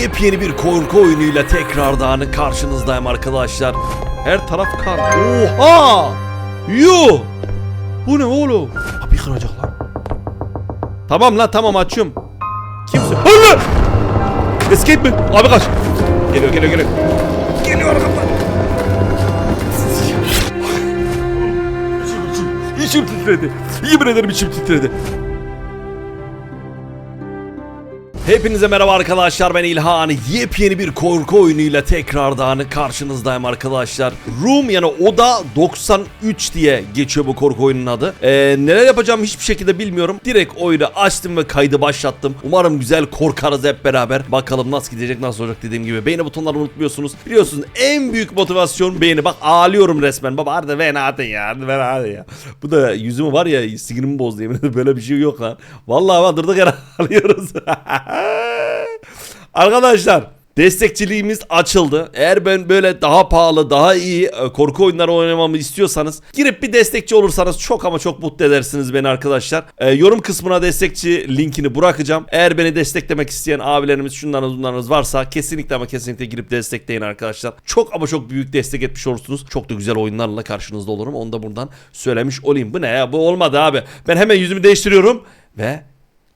yepyeni bir korku oyunuyla tekrardan karşınızdayım arkadaşlar. Her taraf kan. Oha! Yuh! Bu ne oğlum? Abi kıracak lan. Tamam lan tamam açıyorum. Kimse? Allah! Escape mi? Abi kaç. Geliyor geliyor geliyor. Geliyor arkamdan. İçim titredi. Yemin ederim içim titredi. Hepinize merhaba arkadaşlar ben İlhan. Yepyeni bir korku oyunuyla tekrardan karşınızdayım arkadaşlar. Room yani Oda 93 diye geçiyor bu korku oyunun adı. Ee, neler yapacağım hiçbir şekilde bilmiyorum. Direkt oyunu açtım ve kaydı başlattım. Umarım güzel korkarız hep beraber. Bakalım nasıl gidecek nasıl olacak dediğim gibi. Beğeni butonlarını unutmuyorsunuz. Biliyorsunuz en büyük motivasyon beğeni. Bak ağlıyorum resmen. Baba hadi ben hadi ya. Hadi ben hadi ya. Bu da yüzümü var ya sinirimi bozdu. Böyle bir şey yok lan. Vallahi bak durduk yere ağlıyoruz. Arkadaşlar destekçiliğimiz açıldı. Eğer ben böyle daha pahalı, daha iyi e, korku oyunları oynamamı istiyorsanız girip bir destekçi olursanız çok ama çok mutlu edersiniz beni arkadaşlar. E, yorum kısmına destekçi linkini bırakacağım. Eğer beni desteklemek isteyen abilerimiz, şunlarınız bunlarınız varsa kesinlikle ama kesinlikle girip destekleyin arkadaşlar. Çok ama çok büyük destek etmiş olursunuz. Çok da güzel oyunlarla karşınızda olurum. Onu da buradan söylemiş olayım. Bu ne ya? Bu olmadı abi. Ben hemen yüzümü değiştiriyorum ve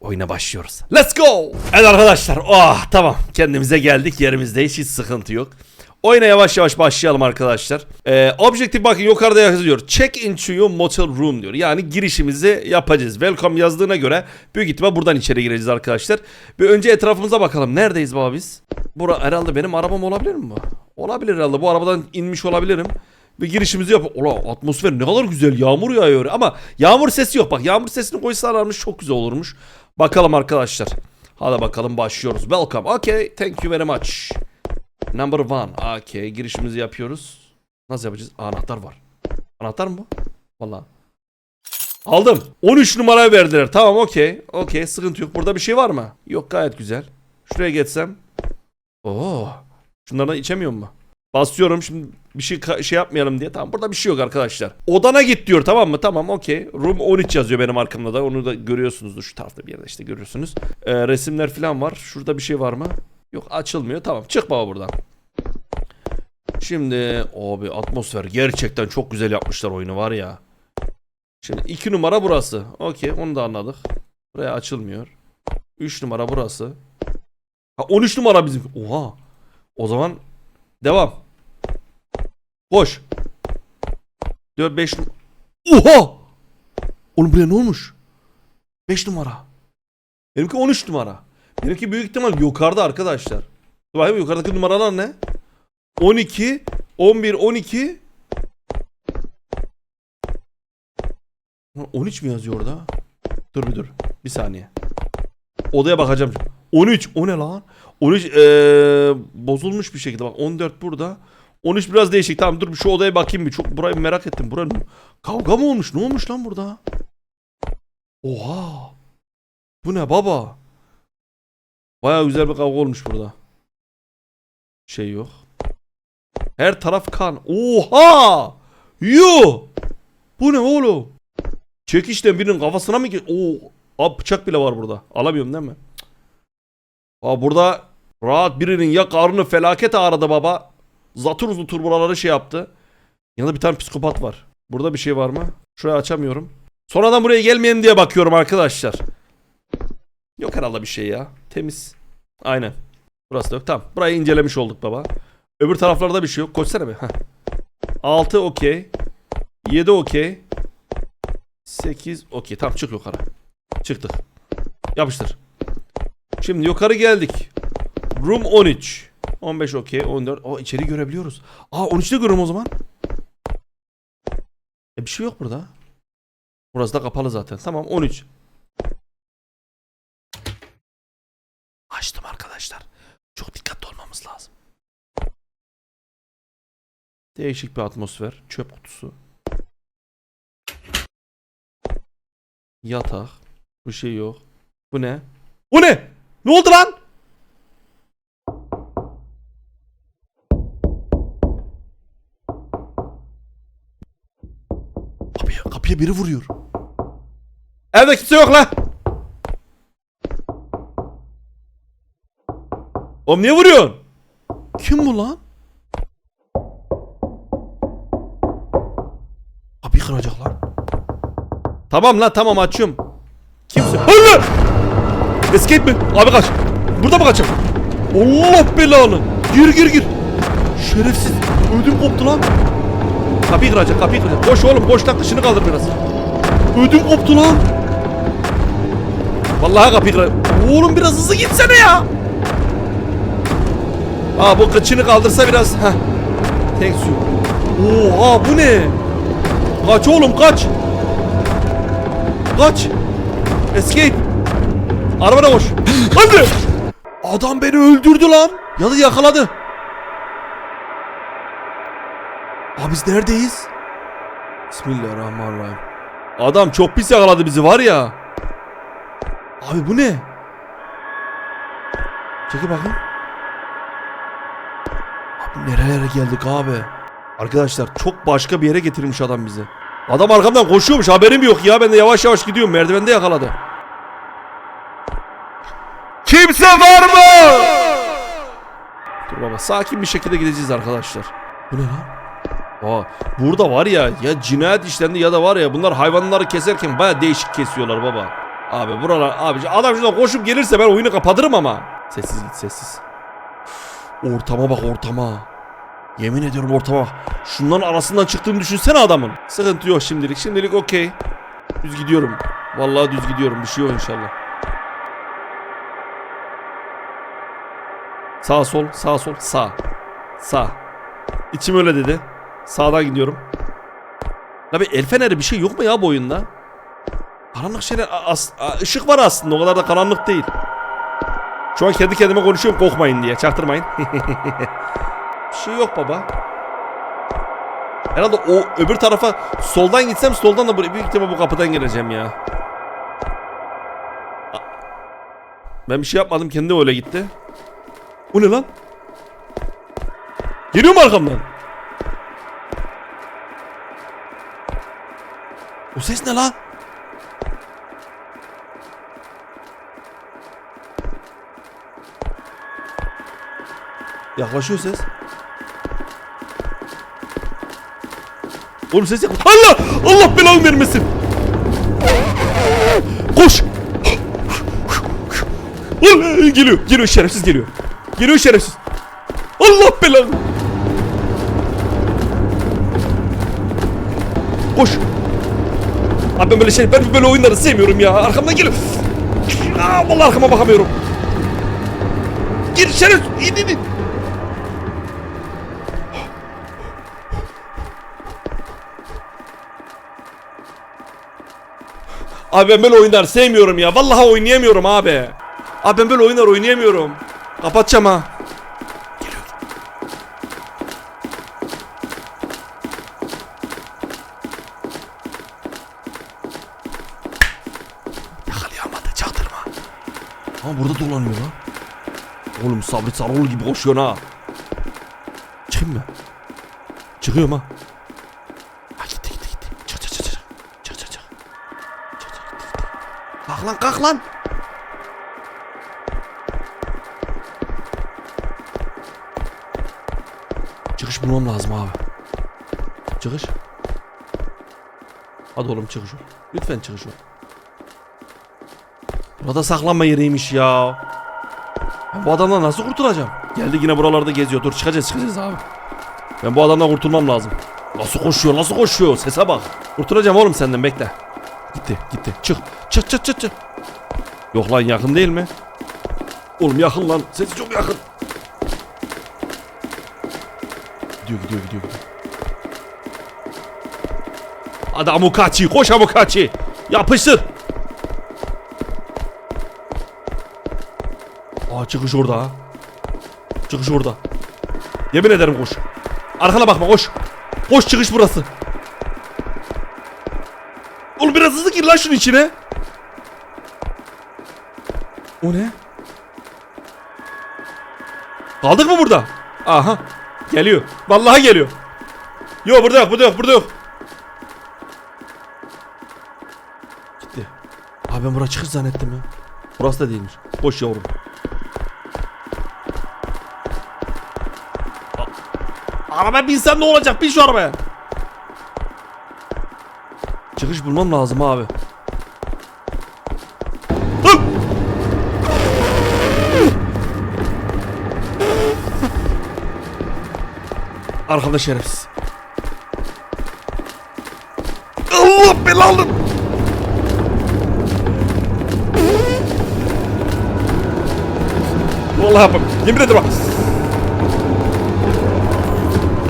oyuna başlıyoruz. Let's go! Evet arkadaşlar. Oh tamam. Kendimize geldik. Yerimizdeyiz. Hiç sıkıntı yok. Oyuna yavaş yavaş başlayalım arkadaşlar. Ee, objektif bakın yukarıda yazıyor. Check into your motel room diyor. Yani girişimizi yapacağız. Welcome yazdığına göre büyük ihtimal buradan içeri gireceğiz arkadaşlar. Bir önce etrafımıza bakalım. Neredeyiz baba biz? Bura herhalde benim arabam olabilir mi bu? Olabilir herhalde. Bu arabadan inmiş olabilirim. Bir girişimizi yap. Ola atmosfer ne kadar güzel. Yağmur yağıyor ama yağmur sesi yok. Bak yağmur sesini koysalarmış çok güzel olurmuş. Bakalım arkadaşlar. Hadi bakalım başlıyoruz. Welcome. Okay. Thank you very much. Number one. Okay. Girişimizi yapıyoruz. Nasıl yapacağız? Anahtar var. Anahtar mı bu? Valla. Aldım. 13 numara verdiler. Tamam okey. Okey sıkıntı yok. Burada bir şey var mı? Yok gayet güzel. Şuraya geçsem. Oo. Şunlardan içemiyor mu? Basıyorum şimdi bir şey şey yapmayalım diye. Tamam burada bir şey yok arkadaşlar. Odana git diyor tamam mı? Tamam okey. Room 13 yazıyor benim arkamda da. Onu da görüyorsunuzdur şu tarafta bir yerde işte görüyorsunuz. Ee, resimler falan var. Şurada bir şey var mı? Yok açılmıyor. Tamam çık baba buradan. Şimdi abi atmosfer gerçekten çok güzel yapmışlar oyunu var ya. Şimdi 2 numara burası. Okey onu da anladık. Buraya açılmıyor. 3 numara burası. Ha 13 numara bizim. Oha. O zaman devam. Koş. 4 5 Oha! Oğlum buraya ne olmuş? 5 numara. Benimki 13 numara. Benimki büyük ihtimal yukarıda arkadaşlar. Dur bakayım yukarıdaki numaralar ne? 12, 11, 12. Lan 13 mi yazıyor orada? Dur bir dur. Bir saniye. Odaya bakacağım. 13. O ne lan? 13 eee, bozulmuş bir şekilde. Bak 14 burada. 13 biraz değişik. Tamam dur şu odaya bakayım bir. Çok burayı merak ettim. Buranın kavga mı olmuş? Ne olmuş lan burada? Oha. Bu ne baba? Baya güzel bir kavga olmuş burada. Şey yok. Her taraf kan. Oha! Yuh! Bu ne oğlum? Çekişten birinin kafasına mı ki? Oo, abi bıçak bile var burada. Alamıyorum değil mi? Aa, burada rahat birinin ya karnı felaket ağrıdı baba. Zatır zutur buraları şey yaptı. Yanında bir tane psikopat var. Burada bir şey var mı? Şurayı açamıyorum. Sonradan buraya gelmeyelim diye bakıyorum arkadaşlar. Yok herhalde bir şey ya. Temiz. Aynen. Burası da yok. Tamam. Burayı incelemiş olduk baba. Öbür taraflarda bir şey yok. Koşsana bir. Heh. 6 okey. 7 okey. 8 okey. Tamam çık yukarı. Çıktık. Yapıştır. Şimdi yukarı geldik. Room 13. 15 okey. 14. O içeri görebiliyoruz. Aa 13'te görüyorum o zaman. E bir şey yok burada. Burası da kapalı zaten. Tamam 13. Açtım arkadaşlar. Çok dikkatli olmamız lazım. Değişik bir atmosfer. Çöp kutusu. Yatak. Bu şey yok. Bu ne? Bu ne? Ne oldu lan? Kapıya biri vuruyor. Evde kimse yok lan. Oğlum niye vuruyorsun? Kim bu lan? Abi kıracak lan. Tamam lan tamam açıyorum. Kimse? Allah! Escape mi? Abi kaç. Burada mı kaçayım? Allah belanı. Gir gir gir. Şerefsiz. Ödüm koptu lan. Kapıyı kıracak kapıyı kıracak. Koş oğlum koş lan kışını kaldır biraz. Ödüm koptu lan. Vallahi kapıyı kıracak. Oğlum biraz hızlı gitsene ya. Aa bu kıçını kaldırsa biraz. Heh. Thanks you. Oha bu ne? Kaç oğlum kaç. Kaç. Escape. Arabana koş. Hadi. Adam beni öldürdü lan. Ya da yakaladı. Abi biz neredeyiz? Bismillahirrahmanirrahim. Adam çok pis yakaladı bizi var ya. Abi bu ne? Çekil bakayım. Abi nerelere geldik abi? Arkadaşlar çok başka bir yere getirmiş adam bizi. Adam arkamdan koşuyormuş haberim yok ya ben de yavaş yavaş gidiyorum merdivende yakaladı. Kimse var mı? Dur baba sakin bir şekilde gideceğiz arkadaşlar. Bu ne lan? Aa, burada var ya ya cinayet işlendi ya da var ya bunlar hayvanları keserken baya değişik kesiyorlar baba. Abi buralar abi adam şuradan koşup gelirse ben oyunu kapatırım ama. Sessiz git sessiz. Ortama bak ortama. Yemin ediyorum ortama. Şunların arasından çıktığını düşünsene adamın. Sıkıntı yok şimdilik. Şimdilik okey. Düz gidiyorum. Vallahi düz gidiyorum. Bir şey yok inşallah. Sağ sol, sağ sol, sağ. Sağ. İçim öyle dedi. Sağdan gidiyorum. Abi el feneri bir şey yok mu ya bu oyunda? Karanlık şeyler as, ışık var aslında o kadar da karanlık değil. Şu an kendi kendime konuşuyorum korkmayın diye çaktırmayın. bir şey yok baba. Herhalde o öbür tarafa soldan gitsem soldan da büyük ihtimal bu kapıdan gireceğim ya. Ben bir şey yapmadım kendi öyle gitti. Bu ne lan? Geliyor mu arkamdan? Ses ne lan? Yaklaşıyor ses. Oğlum ses yak. Allah! Allah belanı vermesin. Koş. Allah! Geliyor. Geliyor şerefsiz geliyor. Geliyor şerefsiz. Allah belanı. Koş. Abi ben böyle şey, ben böyle oyunları sevmiyorum ya. Arkamdan geliyor. Aa, vallahi arkama bakamıyorum. Gir şeref. İn in in. Abi ben böyle oyunlar sevmiyorum ya. Vallahi oynayamıyorum abi. Abi ben böyle oyunlar oynayamıyorum. Kapatacağım ha. Ama burada dolanıyor lan. Oğlum Sabri Sarıoğlu gibi koşuyor ha. Çıkayım mı? Çıkıyorum ha. Ha gitti gitti gitti. Çık çık çık çık. Çık çık çık. Çık çık gitti gitti. Kalk lan kalk lan. Çıkış bulmam lazım abi. Çıkış. Hadi oğlum çıkış ol. Lütfen çıkış ol. Burada saklanma yeriymiş ya. Ben bu adamdan nasıl kurtulacağım? Geldi yine buralarda geziyor. Dur çıkacağız çıkacağız abi. Ben bu adamdan kurtulmam lazım. Nasıl koşuyor nasıl koşuyor sese bak. Kurtulacağım oğlum senden bekle. Gitti gitti çık çık çık çık çık. Yok lan yakın değil mi? Oğlum yakın lan sesi çok yakın. Gidiyor gidiyor gidiyor gidiyor. Hadi Amukachi koş Amukachi. Yapıştır. Aa çıkış orada ha. Çıkış orada. Yemin ederim koş. Arkana bakma koş. Koş çıkış burası. Oğlum biraz hızlı gir lan şunun içine. O ne? Kaldık mı burada? Aha. Geliyor. Vallahi geliyor. Yok burada yok burada yok burada yok. Gitti. Abi ben buraya çıkış zannettim ya. Burası da değilmiş. Boş yavrum. Arabaya binsem ne olacak? Bin şu arabaya. Çıkış bulmam lazım abi. Hı! Arkamda şerefsiz. Allah belanı. Vallahi yapam. Yemin ederim bak.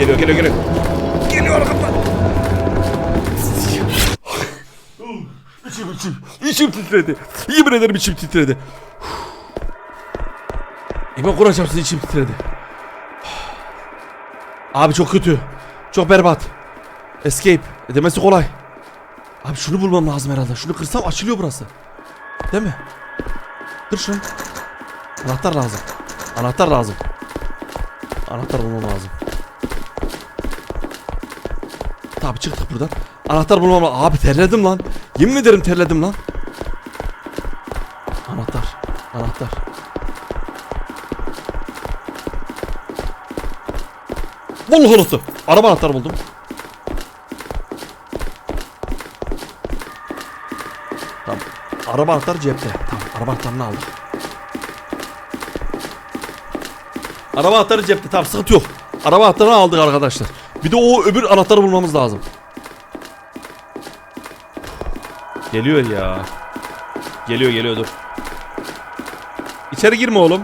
Geliyor geliyor geliyor. Geliyor arkamdan. içim içim. İçim titredi. Yemin ederim içim titredi. İman kuracaksın içim titredi. Abi çok kötü. Çok berbat. Escape. Demesi kolay. Abi şunu bulmam lazım herhalde. Şunu kırsam açılıyor burası. Değil mi? Kır şunu. Anahtar lazım. Anahtar lazım. Anahtar bulmam lazım. Tabi çıktık buradan. Anahtar bulmam lazım. Abi terledim lan. Yemin ederim terledim lan. Anahtar. Anahtar. Vallahi unuttum. Araba anahtarı buldum. Tamam. Araba anahtarı cepte. Tamam. Araba anahtarını aldık. Araba anahtarı cepte. Tamam sıkıntı yok. Araba anahtarını aldık arkadaşlar. Bir de o öbür anahtarı bulmamız lazım. Geliyor ya. Geliyor geliyor dur. İçeri girme oğlum.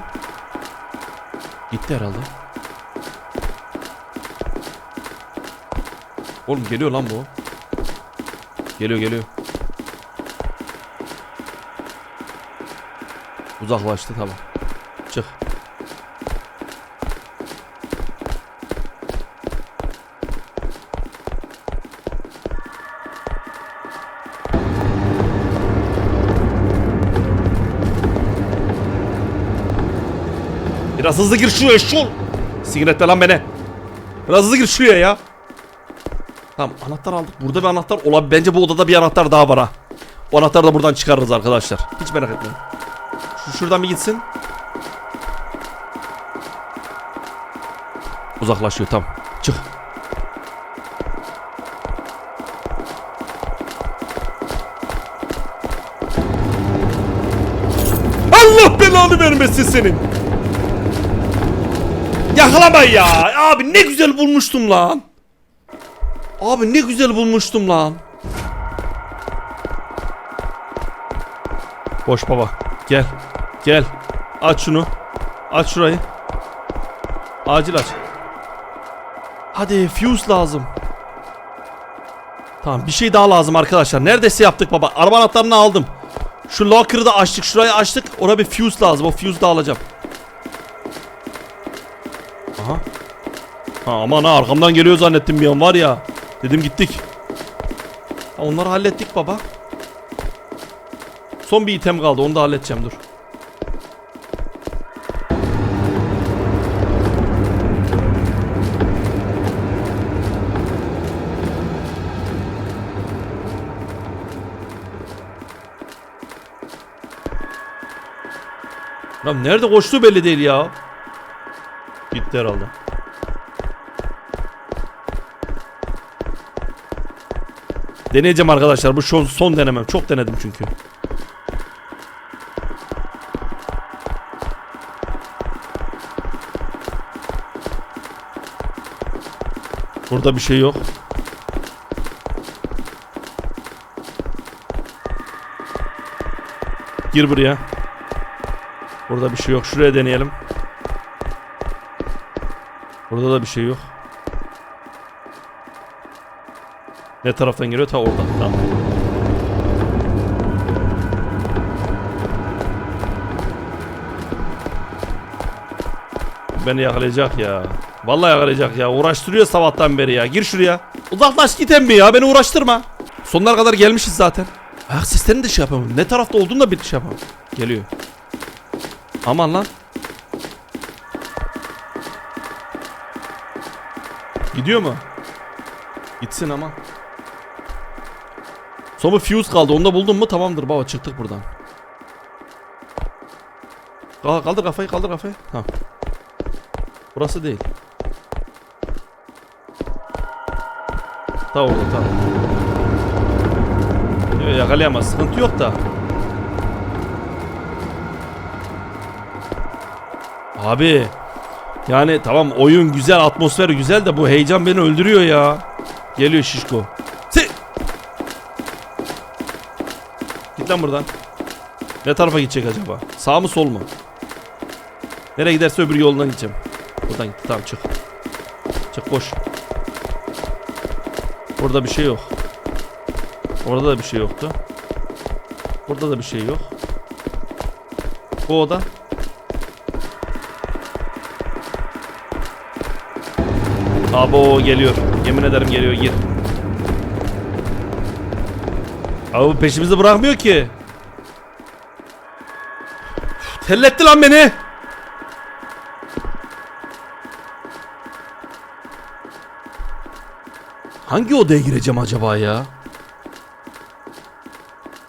Gitti herhalde. Oğlum geliyor lan bu. Geliyor geliyor. Uzaklaştı tamam. Çık. Hızlı gir şuraya şul. Sinir lan beni. Biraz hızlı gir şuraya ya. Tamam anahtar aldık. Burada bir anahtar olabilir. Bence bu odada bir anahtar daha var ha. O anahtarı da buradan çıkarırız arkadaşlar. Hiç merak etmeyin. Şu şuradan bir gitsin. Uzaklaşıyor tamam. Çık. Allah belanı vermesin senin. Yakalama ya. Abi ne güzel bulmuştum lan. Abi ne güzel bulmuştum lan. Boş baba. Gel. Gel. Aç şunu. Aç şurayı. Acil aç. Hadi fuse lazım. Tamam bir şey daha lazım arkadaşlar. Neredeyse yaptık baba. Araba anahtarını aldım. Şu locker'ı da açtık. Şurayı açtık. Ona bir fuse lazım. O fuse da alacağım. Ha, aman ha arkamdan geliyor zannettim bir an var ya. Dedim gittik. Ha, onları hallettik baba. Son bir item kaldı onu da halledeceğim dur. Lan nerede koştu belli değil ya. Gitti herhalde. Deneyeceğim arkadaşlar. Bu son, son denemem. Çok denedim çünkü. Burada bir şey yok. Gir buraya. Burada bir şey yok. Şuraya deneyelim. Burada da bir şey yok. Ne taraftan geliyor? Ta oradan. Tamam. Beni yakalayacak ya. Vallahi yakalayacak ya. Uğraştırıyor sabahtan beri ya. Gir şuraya. Uzaklaş git emmi ya. Beni uğraştırma. Sonlara kadar gelmişiz zaten. Ayak seslerini de şey yapamam. Ne tarafta olduğunu da bir şey yapamam. Geliyor. Aman lan. Gidiyor mu? Gitsin ama. Son bir fuse kaldı. Onu da buldun mu? Tamamdır baba çıktık buradan. Kal- Kaldır kafayı kaldır kafayı. Ha. Burası değil. Ta orada ta. Yok yakalayamaz. Sıkıntı yok da. Abi yani tamam oyun güzel, atmosfer güzel de bu heyecan beni öldürüyor ya. Geliyor şişko. Git lan buradan. Ne tarafa gidecek acaba? Sağ mı sol mu? Nereye giderse öbür yoldan gideceğim. Buradan gitti tamam çık. Çık koş. Burada bir şey yok. Orada da bir şey yoktu. Burada da bir şey yok. Bu oda. Abo geliyor. Yemin ederim geliyor gir. Abi bu peşimizi bırakmıyor ki. Üf, Telletti lan beni. Hangi odaya gireceğim acaba ya?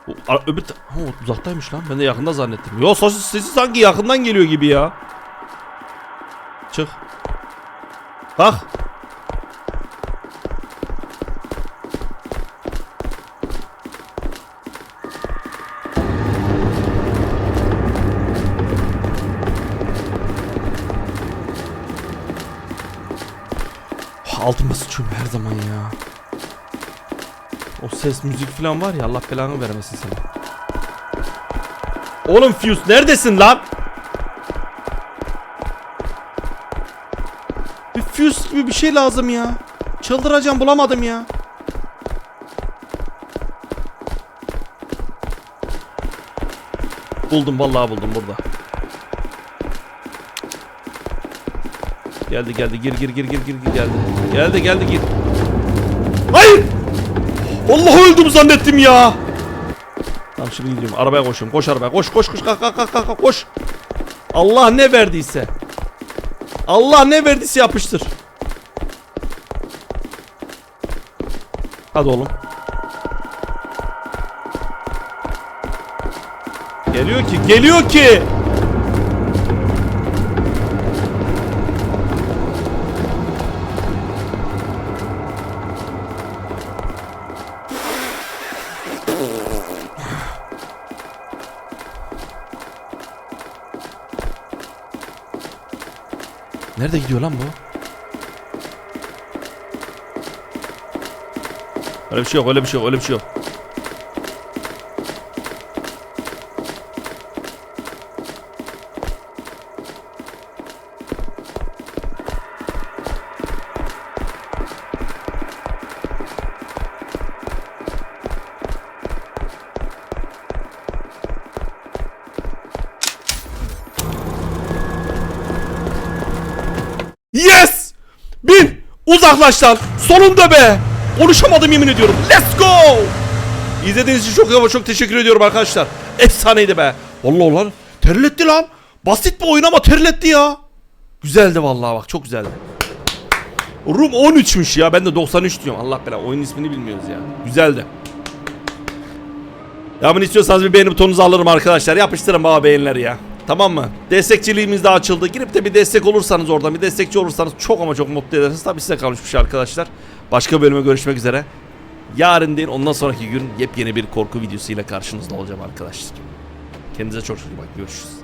O, öbür ha, uzaktaymış lan. Ben de yakında zannettim. Yo sesi, sesi sanki yakından geliyor gibi ya. Çık. Kalk. Altıma sıçıyorum her zaman ya. O ses müzik falan var ya Allah belanı vermesin sana. Oğlum Fuse neredesin lan? Bir Fuse gibi bir şey lazım ya. Çıldıracağım bulamadım ya. Buldum vallahi buldum burada. Geldi geldi gir gir gir gir gir gir, geldi. Geldi geldi gir. Hayır! Vallahi öldüm zannettim ya. Tamam şimdi gidiyorum. Arabaya koşuyorum. Koş arabaya. Koş koş koş. Kalk kalk kalk. kalk, Koş. Allah ne verdiyse. Allah ne verdiyse yapıştır. Hadi oğlum. Geliyor ki, geliyor ki. Nerede gidiyor lan bu? Öyle bir şey yok, öyle bir şey yok, öyle bir şey yok. Uzaklaş lan! Sonunda be! Konuşamadım yemin ediyorum. Let's go! İzlediğiniz için çok ama çok teşekkür ediyorum arkadaşlar. Efsaneydi be. Vallahi lan terletti lan. Basit bir oyun ama terletti ya. Güzeldi vallahi bak çok güzeldi. Rum 13'müş ya. Ben de 93 diyorum. Allah belanı. Oyunun ismini bilmiyoruz ya. Güzeldi. Ya bunu istiyorsanız bir beğeni butonunuzu alırım arkadaşlar. Yapıştırın bana beğenileri ya. Tamam mı? Destekçiliğimiz de açıldı. Girip de bir destek olursanız oradan bir destekçi olursanız çok ama çok mutlu edersiniz. Tabii size kalmış bir şey arkadaşlar. Başka bölüme görüşmek üzere. Yarın değil ondan sonraki gün yepyeni bir korku videosuyla karşınızda olacağım arkadaşlar. Kendinize çok iyi bakın. Görüşürüz.